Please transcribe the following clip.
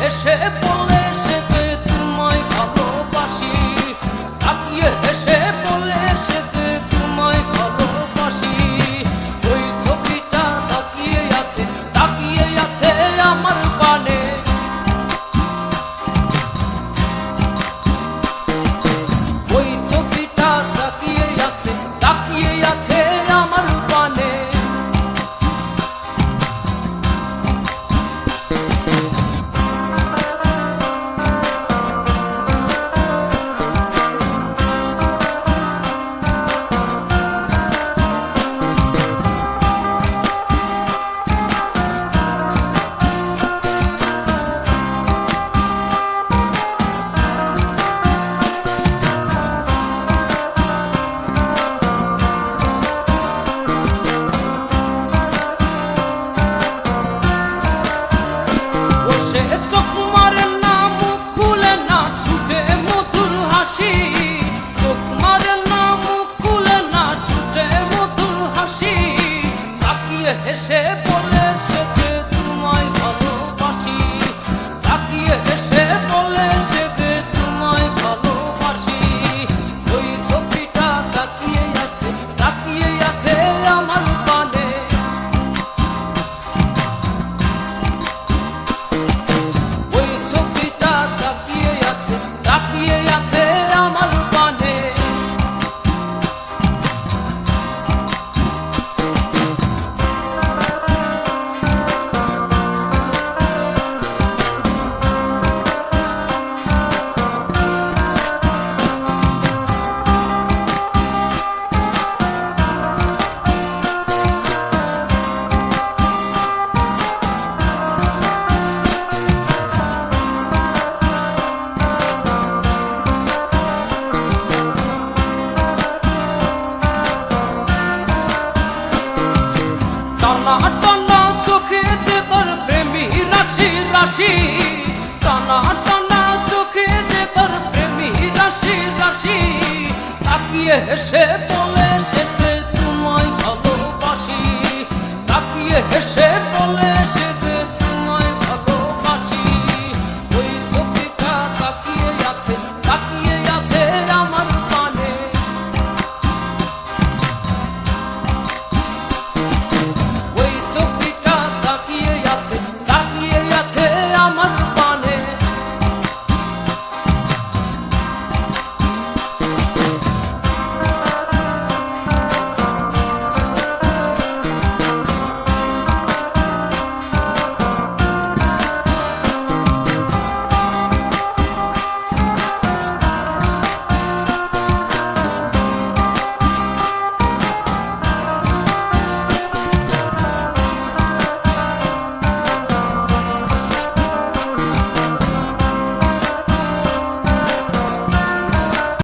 হেসে বলে তাকিয়ে টানা টানা চোখে যে তোর প্রেমী রাশি রাশি। টানা টানা চোখে যে তোর প্রেমী রাশি রাশি। তাকিয়ে হেসে বলে, সে তোমায় ভালোবাসি। তাকিয়ে হেসে